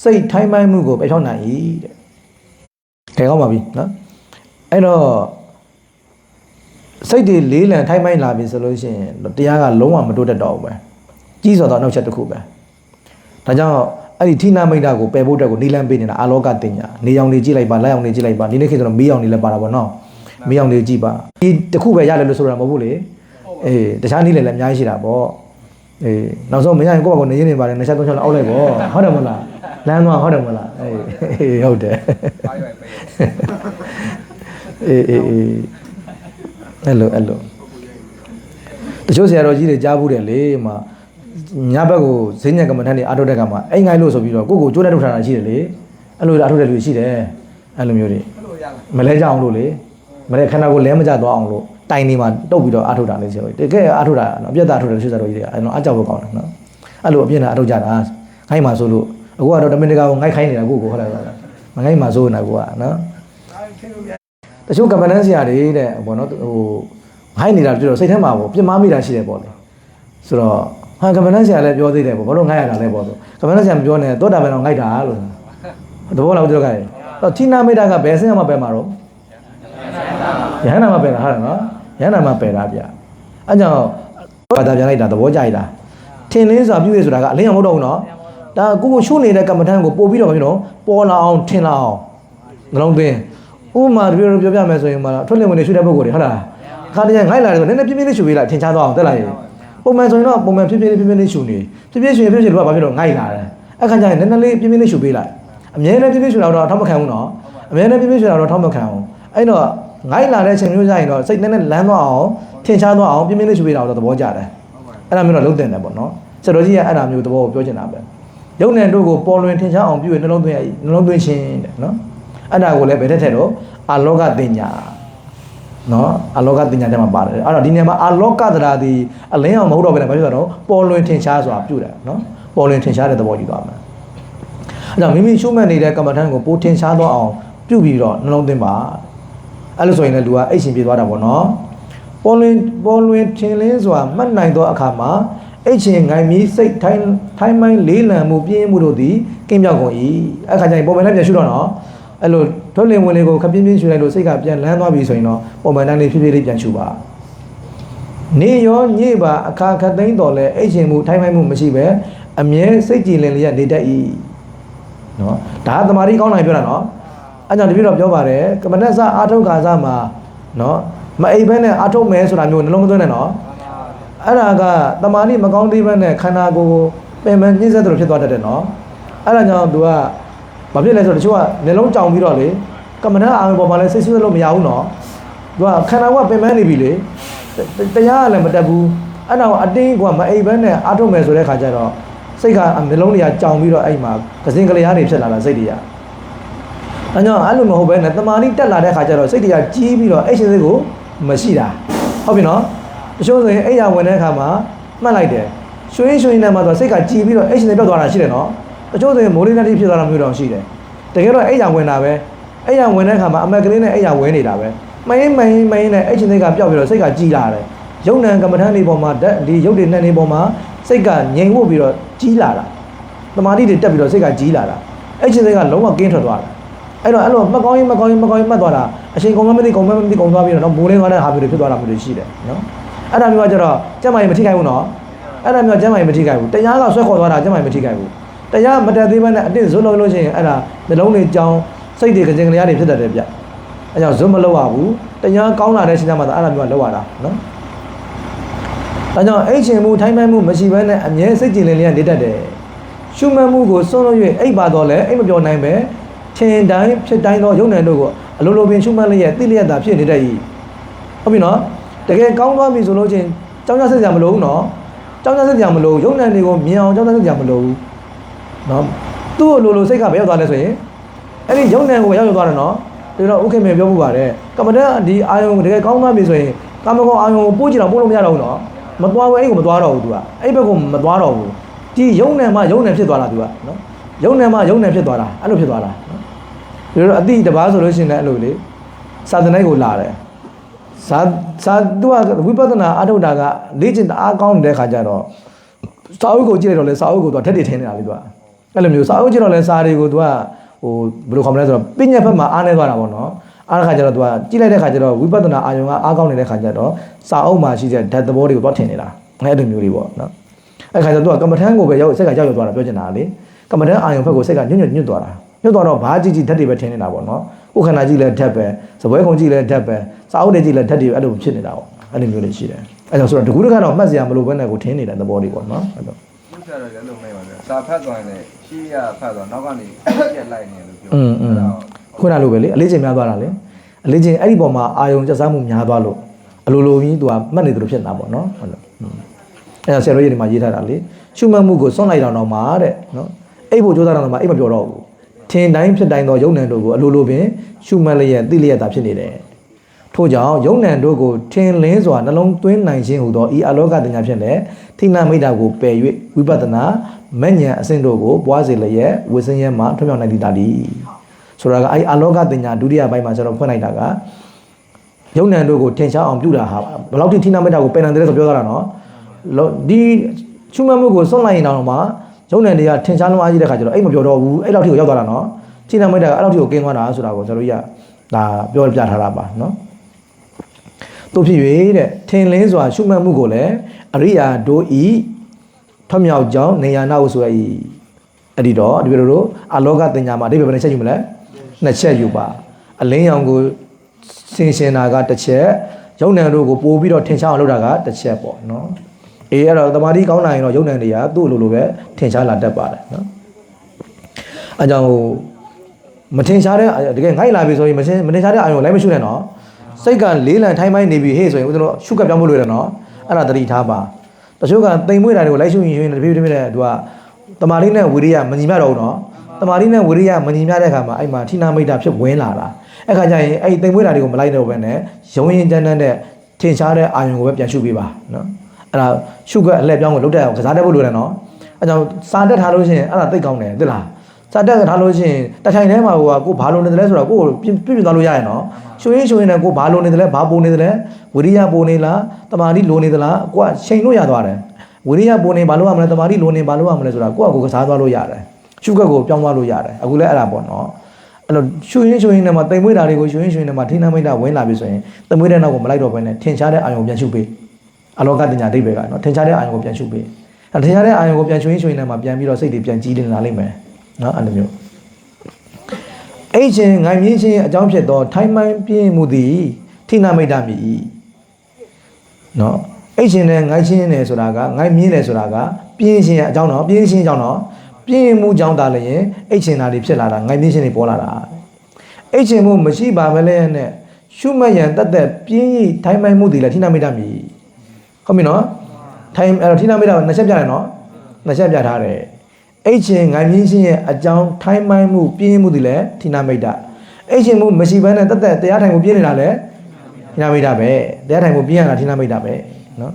S1: စိတ်ထိုင်းမိုင်းမှုကိုပယ်ချောက်နိုင်၏တဲ့ခဲကောင်းပါပြီနော်အဲ့တော့စိတ်တွေလေးလံထိုင်းမိုင်းလာပြီဆိုလို့ရှိရင်တရားကလုံးဝမတိုးတက်တော့ဘူးပဲကြီးစွာသောနောက်ချက်တစ်ခုပဲ ဒါကြောင့်အဲ့ဒီဌိနမိတ်တကိုပယ်ဖို့အတွက်ကိုနီလန်းပေးနေတာအာလောကတင်ညာနေအောင်နေကြည့်လိုက်ပါလက်အောင်နေကြည့်လိုက်ပါဒီနေ့ခေတ်ဆိုတော့မီးအောင်နေလည်းပါတာပေါ့နော်မီးအောင်နေကြည့်ပါဒီတစ်ခုပဲရတယ်လို့ဆိုတာမဟုတ်ဘူးလေအေးတခြားနည်းလည်းလည်းအများကြီးရှိတာပေါ့အေးနောက်ဆုံးမရရင်ကိုယ့်ဘာကိုနေရင်းနေပါတယ်နှစ်ချက်သုံးချက်လောက်အောက်လိုက်ပေါ့ဟုတ်တယ်မလားလမ်းသွားဟုတ်တယ်မလားအေးအေးဟုတ်တယ်
S3: ပါရပါပဲ
S1: အေးအေးအေးအဲ့လိုအဲ့လိုတချို့ဆရာတော်ကြီးတွေကြားဘူးတယ်လေဟိုမှာ ညဘက်ကိုဈေးညက်ကမ္မထန်နေအာထုတ်တဲ့ကမှာအိမ်ငိုင်းလို့ဆိုပြီးတော့ကိုယ့်ကိုကြိုးတက်ထုတ်ထားတာရှိတယ်လေအဲ့လိုအာထုတ်တဲ့လူရှိတယ်အဲ့လိုမျိုးတွေ
S3: အဲ့လိုရလား
S1: မလဲကြအောင်လို့လေမလဲခန္ဓာကိုယ်လဲမကြသွားအောင်လို့တိုင်နေမှာတုတ်ပြီးတော့အာထုတ်တာလေးဆရာတော်ကြီးတကယ်အာထုတ်တာနော်အပြတ်သားအာထုတ်တယ်တချို့ဆရာတော်ကြီးတွေကအဲ့တော့အကြောက်ဖို့ကောင်းတယ်နော်အဲ့လိုအပြစ်နဲ့အာထုတ်ကြတာခိုင်းမှာဆိုလို့အခုကတော့တမင်တကာကိုငိုက်ခိုင်းနေတာကိုကိုဟုတ်လားမငိုက်မှာဆိုနေတာကိုကနော်
S3: ဒါထင်လို့ရ
S1: တချို့ကမ္ဘာတန်းဆရာတွေတဲ့ဘောနော်ဟိုဟိုင်းနေတာပြောတော့စိတ်ထဲမှာပေါ့ပြစ်မှားမိတာရှိတယ်ပေါ့လေဆိုတော့ ဟာကမ္ဘာတန်းဆရာလည်းပြောသေးတယ်ပေါ့ဘာလို့ငိုက်ရတာလဲပေါ့ဆိုကမ္ဘာတန်းဆရာမပြောနဲ့တောတာပဲတော့ငိုက်တာလို့သဘောလားတို့ကလည်းတော့ဌိနာမေတ္တာကဘယ်ဆင်းရမှာပဲမှာတော့ယဟန္တာမှာပဲတာဟာနော်ယဟန္တာမှာပဲတာဗျအဲကြောင့်ဘာသာပြန်လိုက်တာသဘောကျလိုက်တာထင်လင်းစွာပြုရဆိုတာကအလင်းအောင်မဟုတ်တော့ဘူးနော်ဒါကိုကိုရှုနေတဲ့ကမ္မထံကိုပို့ပြီးတော့မဖြစ်တော့ပေါ်လာအောင်ထင်လာအောင်နှလုံးသွင်းဥပမာတပြည့်ပြောပြမယ်ဆိုရင်မှာထွက်လင်ဝင်နေရွှေတဲ့ပုံကိုယ်တွေဟုတ်လားခါတည်းငိုက်လာတယ်ဆိုနည်းနည်းပြင်းပြင်းလေးရှူပေးလိုက်ထင်ရှားသွားအောင်တက်လိုက်ရင် ပုံမှန်ဆိုရင်တော့ပုံမှန်ပြင်းပြင်းလေးပြင်းပြင်းလေးရှူနေပြင်းပြင်းရှူရင်ပြင်းပြင်းလို့ကဘာဖြစ်တော့ငိုက်လာတယ်အခါကျရင်နည်းနည်းလေးပြင်းပြင်းလေးရှူပေးလိုက်အမြဲတမ်းပြင်းပြင်းရှူတာတော့ထောက်မခံဘူးနော်အမြဲတမ်းပြင်းပြင်းရှူတာတော့ထောက်မခံဘူးအဲ့တော့ငိုက်လာတဲ့အချိန်မျိုးကျရင်တော့စိတ်နည်းနည်းလန်းသွားအောင်ထင်ရှားသွားအောင်ပြင်းပြင်းလေးရှူပေးတာတော့သဘောကျတယ်အဲ့ဒါမျိုးတော့လုံးတင်တယ်ပေါ့နော်ဆရာတော်ကြီးကအဲ့ဒါမျိုးသဘောကိုပြောချင်တာပဲရုပ်နဲ့တို့ကိုပေါ်လွင်ထင်ရှားအောင်ပြုရနှလုံးသွင်းရနှလုံးသွင်းခြင်းတဲ့နော်အဲ့ဒါကိုလည်းဘယ်ထက်ထက်တော့အာလောကတင်ညာ နော်အလောကတင်ညာထဲမှာပါတယ်အဲ့တော့ဒီနေရာမှာအလောကသရာဒီအလင်းအောင်မဟုတ်တော့ဘဲနဲ့ဘာဖြစ်သွားတော့ပေါ်လွင်ထင်ရှားစွာပြုတယ်နော်ပေါ်လွင်ထင်ရှားတဲ့သဘောယူသွားမယ်အဲ့တော့မိမိရှုမှတ်နေတဲ့ကမ္မထံကိုပိုထင်ရှားသွားအောင်ပြုပြီးတော့နှလုံးသွင်းပါအဲ့လိုဆိုရင်လည်းလူကအိတ်ရှင်ပြေသွားတာပေါ့နော်ပေါ်လွင်ပေါ်လွင်ထင်လင်းစွာမှတ်နိုင်သောအခါမှာအိတ်ရှင်ငိုင်မီစိတ်ထိုင်းထိုင်းမိုင်းလေးလံမှုပြင်းမှုတို့သည်ကင်းပြောက်ကုန်၏အဲ့ခါကျရင်ပုံမှန်လည်းပြန်ရှုတော့နော် အဲ့လိုထွက်လင်ဝင်လေးကိုခပ်ပြင်းပြင်းရှုလိုက်လို့စိတ်ကပြန်လန်းသွားပြီဆိုရင်တော့ပုံမှန်တိုင်းလေးဖြည်းဖြည်းလေးပြန်ရှုပါနေရောညေပါအခါခတ်သိမ်းတော်လဲအိတ်ရှင်မှုထိုင်းမိုင်းမှုမရှိပဲအမြဲစိတ်ကြည်လင်လျက်နေတတ်၏နော်ဒါကသမာဓိကောင်းနိုင်ပြောတာနော်အဲကြောင့်တပည့်တော်ပြောပါတယ်ကမ္မဏစအာထုတ်ကာစမှာနော်မအိပ်ဘဲနဲ့အာထုတ်မယ်ဆိုတာမျိုးနှလုံးမသွင်းနဲ့နော်အဲ့ဒါကသမာဓိမကောင်းသေးဘဲနဲ့ခန္ဓာကိုယ်ကိုပင်ပန်းညှင်းဆဲသလိုဖြစ်သွားတတ်တယ်နော်အဲ့ဒါကြောင့် तू က ဘာဖြစ်လဲဆိုတော့တချို့ကနှလုံးကြောင်ပြီးတော့လေကမ္မဏအာရုံပေါ်မှာလဲစိတ်ဆူလို့မရဘူးနော်သူကခန္ဓာကပင်ပန်းနေပြီလေတတရားကလည်းမတက်ဘူးအဲ့တော့အတင်းကမအိပ်ဘဲနဲ့အားထုတ်မယ်ဆိုတဲ့ခါကျတော့စိတ်ကမျိုးလုံးတွေကကြောင်ပြီးတော့အဲ့မှာကစင်ကလေးအားတွေဖြစ်လာတာစိတ်တွေကအဲကြောင့်အဲ့လိုမဟုတ်ဘဲနဲ့တမာတိတက်လာတဲ့ခါကျတော့စိတ်တွေကကြီးပြီးတော့အဲ့ရှင်စိတ်ကိုမရှိတာဟုတ်ပြီနော်တချို့ဆိုရင်အဲ့ရဝင်တဲ့ခါမှာမှတ်လိုက်တယ်ရွှေရွှေနဲ့မှတော့စိတ်ကကြီးပြီးတော့အဲ့ရှင်စိတ်ပြတ်သွားတာရှိတယ်နော် တချို့ဆိုရင်မိုးလေးနဲ့တိဖြစ်သွားတာမျိုးတော့ရှိတယ်တကယ်တော့အဲ့ရဝင်တာပဲအဲ့ရဝင်တဲ့ခါမှာအမက်ကလေးနဲ့အဲ့ရဝင်နေတာပဲမင်းမင်းမင်းနဲ့အဲ့ရှင်စိတ်ကပျောက်ပြီးတော့စိတ်ကကြီးလာတယ်ယုံနံကမ္မထန်တွေပေါ်မှာဓာတ်ဒီယုတ်တွေနဲ့နေပေါ်မှာစိတ်ကငြိမ်ဝတ်ပြီးတော့ကြီးလာတာတမာတိတွေတက်ပြီးတော့စိတ်ကကြီးလာတာအဲ့ချင်းစိတ်ကလုံးဝကင်းထွက်သွားတာအဲ့တော့အဲ့လိုမကောင်းရင်မကောင်းရင်မကောင်းရင်မှတ်သွားတာအချိန်ကုန်မမသိကုန်မမသိကုန်သွားပြီးတော့မိုးလင်းသွားတဲ့ဟာမျိုးတွေဖြစ်သွားတာမျိုးတွေရှိတယ်နော်အဲ့ဒါမျိုးကကျတော့ကျမကြီးမထိခိုက်ဘူးနော်အဲ့ဒါမျိုးကျမကြီးမထိခိုက်ဘူးတရားကဆွဲခေါ်သွားတာကျမကြီးမထိခိုက်ဘူး တရားမတက်သေးဘဲနဲ့အတင်းဇွတ်လုံးလို့ရှိရင်အဲ့ဒါနှလုံးတွေကြောင်းစိတ်တွေကစင်ကလေးတွေဖြစ်တတ်တယ်ဗျအဲ့ကြောင့်ဇွတ်မလောက်ရဘူးတရားကောင်းလာတဲ့စဉ်းစားမှသာအဲ့ဒါမျိုးကလောက်ရတာနော်ဒါကြောင့်အိတ်ချင်မှုထိုင်းမှန်မှုမရှိဘဲနဲ့အမြဲစိတ်ကြည်လင်လျက်နေတတ်တယ်။ရှုမှတ်မှုကိုစွန့်လို့၍အိတ်ပါတော့လဲအိတ်မပြောနိုင်ပဲထင်တိုင်းဖြစ်တိုင်းသောယုံနံတို့ကိုအလိုလိုပင်ရှုမှတ်လျက်သိလျက်သာဖြစ်နေတတ်၏။ဟုတ်ပြီနော်။တကယ်ကောင်းသွားပြီဆိုလို့ချင်းကြောင်းကြဆက်ကြမလို့ဘူးနော်။ကြောင်းကြဆက်ကြမလို့ယုံနံတွေကိုမြင်အောင်ကြောင်းကြဆက်ကြမလို့ဘူး။ နော်သူ့ကိုလိုလိုစိတ်ကဘယ်ရောက်သွားလဲဆိုရင်အဲ့ဒီယုံနံကိုရောက်ရောက်သွားတယ်နော်ပြီးတော့ဥက္ကမေပြောမှုပါတယ်ကမ္မဒဒီအာယုံတကယ်ကောင်းမှပြီဆိုရင်ကာမဂုဏ်အာယုံကိုပို့ကြည့်တော့ပို့လို့မရတော့ဘူးနော်မသွားဘူးအဲ့ဒီကိုမသွားတော့ဘူးသူကအဲ့ဘက်ကိုမသွားတော့ဘူးဒီယုံနံမှယုံနံဖြစ်သွားတာသူကနော်ယုံနံမှယုံနံဖြစ်သွားတာအဲ့လိုဖြစ်သွားတာနော်ပြီးတော့အတိတပားဆိုလို့ရှိရင်လည်းအဲ့လိုလေစာသနိုက်ကိုလာတယ်စာစာသူကဝိပဿနာအထုတ်တာကလေ့ကျင့်တအားကောင်းတဲ့ခါကျတော့စာအုပ်ကိုကြည့်လိုက်တော့လေစာအုပ်ကိုသူကဓာတ်တွေထင်းနေတာလေသူက အဲ့လိုမျိုးစာအုပ်ကျတော့လဲစာတွေကိုသူကဟိုဘယ်လိုခေါ်မလဲဆိုတော့ပညာဘက်မှာအားနေသွားတာပေါ့နော်အားခါကျတော့သူကကြည့်လိုက်တဲ့ခါကျတော့ဝိပဿနာအာယုံကအားကောင်းနေတဲ့ခါကျတော့စာအုပ်မှာရှိတဲ့ဓာတ်သဘောတွေကိုသွားထင်နေတာအဲ့လိုမျိုးတွေပေါ့နော်အဲ့ခါကျတော့သူကကမ္မထန်းကိုပဲရောက်စိတ်ကရောက်ရောက်သွားတာပြောချင်တာလေကမ္မထန်းအာယုံဘက်ကိုစိတ်ကညွတ်ညွတ်ညွတ်သွားတာညွတ်သွားတော့ဘာကြည့်ကြည့်ဓာတ်တွေပဲထင်နေတာပေါ့နော်ဥခန္ဓာကြည့်လဲဓာတ်ပဲသပွဲခုံကြည့်လဲဓာတ်ပဲစာအုပ်တွေကြည့်လဲဓာတ်တွေအဲ့လိုဖြစ်နေတာပေါ့အဲ့လိုမျိုးတွေရှိတယ်အဲ့ဒါဆိုတော့တကူးတကတော့မှတ်စရာမလိုဘဲနဲ့ကိုထင်းနေတဲ့သဘောတွေပေါ့နော်အဲ့တော့
S3: ဘုရားတော်လည်းလုံးမိပါဗျာစာဖတ်သွားရင်လည်း ရှေ့ကဖတ်တော့နောက်ကနေပြက်လိုက်နေလို့ပြော
S1: ခုနလိုပဲလေအလေးချိန်များသွားတာလေအလေးချိန်အဲ့ဒီပေါ်မှာအာယုံကြက်စားမှုများသွားလို့အလိုလိုကြီးသူကမှတ်နေသလိုဖြစ်နေတာပေါ့နော်ဟုတ်လားအဲ့ဒါဆရာတို့ရဲ့ဒီမှာရေးထားတာလေရှုမှတ်မှုကိုစွန့်လိုက်တော့တော့မှာတဲ့နော်အိပ်ဖို့ကြိုးစားတော့မှာအိပ်မပြောတော့ဘူးထင်တိုင်းဖြစ်တိုင်းသောယုံနယ်တို့ကိုအလိုလိုပင်ရှုမှတ်လျက်သိလျက်သာဖြစ်နေတယ် ထို့ကြောင့်ယုံနံတို့ကိုထင်လင်းစွာနှလုံးသွင်းနိုင်ခြင်းဟူသောဤအလောကတင်ညာဖြင့်လည်းထိနာမိတ်တာကိုပယ်၍ဝိပဿနာမဉ္ဇဉ်အစဉ်တို့ကိုပွားစေလျက်ဝိစင်းရဲမှထွံ့မြောက်နိုင်တည်တာသည်ဆိုတာကအဲ့အလောကတင်ညာဒုတိယပိုင်းမှာကျွန်တော်ဖွင့်လိုက်တာကယုံနံတို့ကိုထင်ရှားအောင်ပြုတာဟာဘယ်လောက်ထိထိနာမေတ္တာကိုပယ်နိုင်တယ်ဆိုပြောတာနော်လောဒီချွမမှုကိုစွန့်လိုက်ရင်တော့မှယုံနံတွေကထင်ရှားလုံးအားကြီးတဲ့ခါကျတော့အဲ့မပြောတော့ဘူးအဲ့လောက်ထိကိုရောက်သွားတာနော်ထိနာမေတ္တာကအဲ့လောက်ထိကိုကင်းသွားတာဆိုတာကိုကျွန်တော်တို့ကဒါပြောပြထားတာပါနော် တို့ဖြစ်၍တဲ့ထင်လင်းစွာရှုမှတ်မှုကိုလည်းအရိယာတို့ဤထွမြောက်ကြောင်းနေယာနာဟုဆိုရ၏အဲ့ဒီတော့ဒီလိုလိုအလောကတင်ညာမှာအဓိပ္ပာယ်ဘယ်နှချက်ယူမလဲနှစ်ချက်ယူပါအလင်းရောင်ကိုစင်ရှင်တာကတစ်ချက်ယုံနံတို့ကိုပို့ပြီးတော့ထင်ရှားအောင်လုပ်တာကတစ်ချက်ပေါ့နော်အေးအဲ့တော့တမာတိကောင်းနိုင်ရင်တော့ယုံနံတွေကသူ့လိုလိုပဲထင်ရှားလာတတ်ပါတယ်နော်အဲကြောင့်မထင်ရှားတဲ့တကယ်ငိုက်လာပြီဆိုရင်မထင်မထင်ရှားတဲ့အာယုံလိုက်မရှုနဲ့နော် စိတ်ကလေးလံထိုင်းပိုင်းနေပြီဟေ့ဆိုရင်ဦးဇင်းတို့ရှုကပ်ပြောင်းဖို့လွယ်တယ်နော်အဲ့ဒါတတိထားပါတချို့ကတိမ်မွေးတာတွေကိုလိုက်ရှုရင်ရှုရင်တဖြည်းဖြည်းဖြည်းနဲ့သူကတမာတိနဲ့ဝိရိယမညီမျှတော့ဘူးနော်တမာတိနဲ့ဝိရိယမညီမျှတဲ့အခါမှာအဲ့မှာထိနာမိတ်တာဖြစ်ဝင်လာတာအဲ့ခါကျရင်အဲ့တိမ်မွေးတာတွေကိုမလိုက်တော့ဘဲနဲ့ရုံရင်တန်းတန်းတဲ့ထင်ရှားတဲ့အာယုံကိုပဲပြန်ရှုပေးပါနော်အဲ့ဒါရှုကအလှည့်ပြောင်းကိုလုတ်တက်အောင်ကစားတတ်ဖို့လိုတယ်နော်အဲ့ကြောင့်စာတက်ထားလို့ရှိရင်အဲ့ဒါသိကောင်းတယ်သိလား စာတက်ကထားလို့ရှိရင်တထိုင်ထဲမှာဟိုကကိုဘာလုံးနေတယ်လဲဆိုတော့ကိုပြပြပြသွားလို့ရရနော်ရွှေရင်ရွှေရင်နဲ့ကိုဘာလုံးနေတယ်လဲဘာပုံနေတယ်လဲဝိရိယပုံနေလားတမာတိလိုနေသလားကိုကချိန်လို့ရသွားတယ်ဝိရိယပုံနေဘာလို့ရမလဲတမာတိလိုနေဘာလို့ရမလဲဆိုတာကိုကကိုကစားသွားလို့ရတယ်ရှုခက်ကိုပြောင်းသွားလို့ရတယ်အခုလည်းအဲ့ဒါပေါ့နော်အဲ့လိုရွှေရင်ရွှေရင်နဲ့မှာတိမ်မွေးတာတွေကိုရွှေရင်ရွှေရင်နဲ့မှာထိနှမိတ်တာဝင်လာပြီဆိုရင်တိမ်မွေးတဲ့နောက်ကိုမလိုက်တော့ဘဲနဲ့ထင်ရှားတဲ့အာယုံပြန်ရှုပေးအလောကတင်ညာဒိဗ္ဗေကနော်ထင်ရှားတဲ့အာယုံကိုပြန်ရှုပေးအဲ့ထင်ရှားတဲ့အာယုံကိုပြန်ရွှေရင်ရွှေရင်နဲ့မှာပြန်ပြီးတော့စိတ်တွေပြန်ကြည်တင်လာလိမ့်မယ် နော်အဲ့လိုမျိုးအဲ့ချင်းငိုင်မြင့်ချင်းအကြောင်းဖြစ်သောထိုင်းမိုင်းပြင်းမှုသည်ထိနာမိတ်တမည်နော်အဲ့ချင်းနဲ့ငိုင်ချင်းနဲ့ဆိုတာကငိုင်မြင့်တယ်ဆိုတာကပြင်းချင်းရဲ့အကြောင်းတော့ပြင်းချင်းအကြောင်းတော့ပြင်းမှုကြောင့်တာလည်းရင်အဲ့ချင်းသားတွေဖြစ်လာတာငိုင်မြင့်ချင်းတွေပေါ်လာတာအဲ့ချင်းမှုမရှိပါမလဲနဲ့ရှုမှတ်ရန်တတ်တဲ့ပြင်းဤထိုင်းမိုင်းမှုသည်လည်းထိနာမိတ်တမည်ဟုတ်ပြီနော်ထိုင်အဲ့တော့ထိနာမိတ်တာနှစ်ချက်ပြတယ်နော်နှစ်ချက်ပြထားတယ် အဲ့ချင်းငိုင်းမြင်းရှင်ရဲ့အကြောင်းထိုင်းမိုင်းမှုပြင်းမှုဒီလဲထိနာမိတ်တာအဲ့ချင်းမှုမရှိဘဲနဲ့တက်တက်တရားထိုင်မှုပြင်းနေတာလဲထိနာမိတ်တာပဲတရားထိုင်မှုပြင်းရတာထိနာမိတ်တာပဲနော်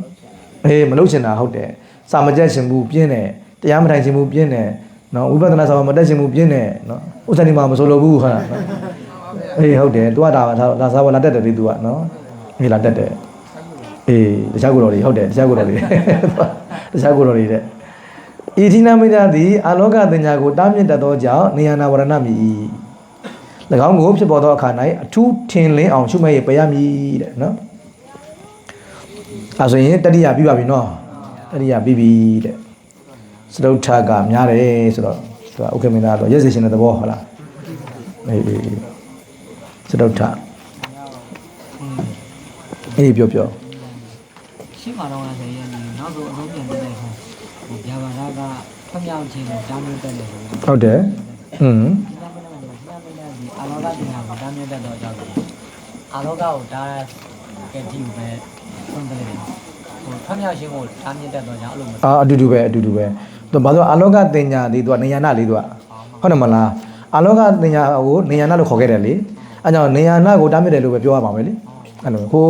S1: အေးမလုပ်ချင်တာဟုတ်တယ်စာမကြက်ရှင်မှုပြင်းတယ်တရားမထိုင်ရှင်မှုပြင်းတယ်နော်ဝိပဿနာစာမတက်ရှင်မှုပြင်းတယ်နော်ဥစ္စာဒီမှာမဆိုလို့ဘူးဟာနော်အေးဟုတ်တယ် तू ကဒါဒါစာဝလာတက်တယ်လေ तू ကနော်အေးလာတက်တယ်အေးတခြားကိုတော်တွေဟုတ်တယ်တခြားကိုတော်တွေတခြားကိုတော်တွေတဲ့ ဤသီနာမိတ်သည်အာလောကတင်ညာကိုတားမြစ်တတ်သောကြောင့်နေယနာဝရဏမိ၏၎င်းကိုဖြစ်ပေါ်သောအခါ၌အထူးထင်လင်းအောင်ရှုမဲ့ရပရမည်တဲ့နော်အဲဆိုရင်တတိယပြီးပါပြီနော်တတိယပြီးပြီတဲ့စတုထကများတယ်ဆိုတော့သူကဥက္ကမင်းသားတော့ရက်စီရှင်တဲ့သဘောဟုတ်လားအေးအေးစတုထအေးပြောပြော
S4: ရှင်းပါတော့ဆိုရင်နောက်ဆုံးအလုံးပြန်တဲ့ခေါဟိုဗျာပါဒ ကဖျောက်ခြင်းကိုတားမြစ်တဲ့လို့ဒီ
S1: ဟုတ်တယ်อืม
S4: နာမည်ကဖျောက်တဲ့ဒီအာလောကတင်ညာကိုတားမြစ်တဲ့တော့ကြောင့်အာလောကကိုတားကဲဒီကိုပဲဖွင့်ပြတယ်ဟိုဖျောက်ခြင်းကိုတားမြစ်တဲ့တော့ကြောင့်အဲ့လိုမျိုး
S1: အာအတူတူပဲအတူတူပဲသူဘာလို့အလောကတင်ညာလေးသူကနေယာနာလေးသူကဟုတ်တယ်မလားအလောကတင်ညာကိုနေယာနာလို့ခေါ်ခဲ့တယ်လေအဲကြောင့်နေယာနာကိုတားမြစ်တယ်လို့ပဲပြောရမှာပဲလေအဲ့လိုဟို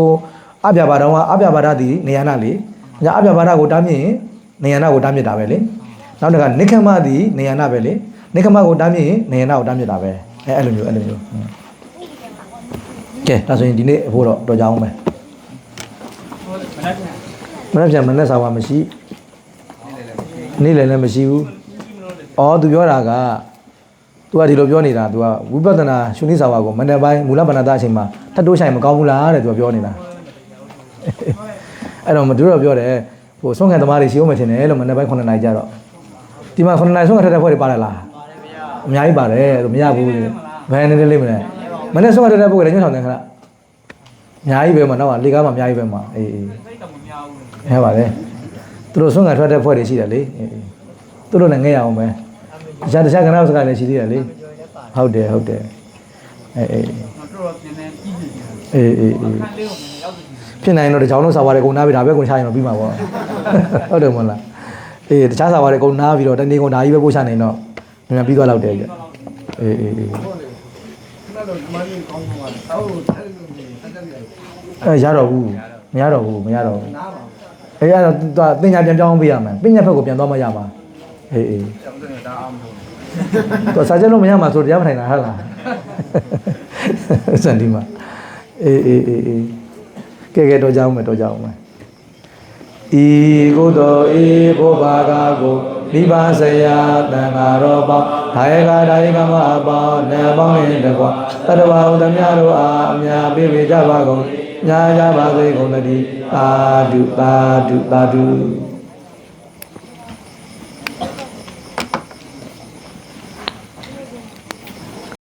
S1: အပြဘာတော်ကအပြဘာဒသည်နေယာနာလေအဲကြောင့်အပြဘာဒကိုတားမြစ်ရင် နေယာနာကိုတားမြစ်တာပဲလေနောက်တစ်ခါနိခမသည်နေယာနာပဲလေနိခမကိုတားမြစ်ရင်နေယာနာကိုတားမြစ်တာပဲအဲအဲ့လိုမျိုးအဲ့လိုမျိုးကဲဒါဆိုရင်ဒီနေ့အဖို့တော့တော်ကြအောင်ပဲ
S2: ဟိုမနက်ပြန်
S1: မနေ့ပြန်မနေ့စာဝါမရှိနေ့လည်းလည်းမရှိဘူး။အော်သူပြောတာက तू ကဒီလိုပြောနေတာ तू ကဝိပဿနာရှင်နိစာဝါကိုမနေ့ပိုင်းမူလပဏ္ဏတာအချိန်မှာထပ်တိုးဆိုင်မကောင်းဘူးလားတဲ့ तू ကပြောနေတာ။အဲ့တော့မတူတော့ပြောတယ် ဟိုဆုံးခံသမားတွေရှိအောင်မထင်နဲ့လို့မနေ့ပိုင်း9နာရီကြတော့ဒီမှာ9နာရီဆုံးခံထက်တဲ့ဖွဲ့တွေပါတယ်လား။အများကြီးပါတယ်လို့မရဘူးတဲ့။ဘယ်နေနေလိမ့်မလဲ။မနေ့ဆုံးခံထက်တဲ့ဖွဲ့တွေညှို့ဆောင်တယ်ခဏ။အများကြီးပဲမှာတော့လေကားမှာအများကြီးပဲမှာအေးအေးဟဲ့ပါလေသူတို့ဆွမ်းကထွက်တဲ့ဖွဲ့တွေရှိတယ်လေအေးအေးသူတို့လည်းငဲ့ရအောင်ပဲတခြားတခြားကဏ္ဍစကားလည်းရှိသေးတယ်လေဟုတ်တယ်ဟုတ်တယ်အေးအေးအေးအေးအေးဖြစ်နိုင်တော့တကြောင်လုံးစာဝါတွေကုန်နာပြီဒါပဲကုန်ချရင်တော့ပြီးမှာပေါ့ ဟုတ်တယ်မဟုတ်လားအေးတခြားစာဝါတွေကုန်နာပြီးတော့တနေ့ကုန်ဒါကြီးပဲပို့ချနိုင်တော့မြန်ပြီးသွားတော့တယ်ကြအေးအေးအေး
S3: ခဏတော့ဒီမလေးကောင်းကောင်းပါတောက်တယ်လို့မြင်တက်တက်လိုက်
S1: အဲရတော့ဘူးမရတော့ဘူးမရတော့ဘူး
S3: နားပါ
S1: အေးအဲ့တော့သူကပညာပြန်ပြောင်းပေးရမယ်ပညာဘက်ကိုပြန်သွားမှရမှာအေးအေး
S3: ကျောင်းနေတာအောင်လို့
S1: သူစာချက်လို့မရမှာဆိုတရားမထိုင်တာဟုတ်လားစံဒီမှာအေးအေးအေးအေးကဲကဲတော့ကြောင်းမယ်တော့ကြောင်းမယ် ဤကုသိုလ်ဤဘုဘာဂကိုမိဘဆရာတန်ဃာတော်ပေါင်းဒါယကဒါယကမအပေါင်းနေပေါင်းရင်တကွာတတဝဥဒမြတို့အားအများပေးပေးကြပါကုန်ညာကြပါစေကုန်သတည်းသာဓုသာဓုသာဓု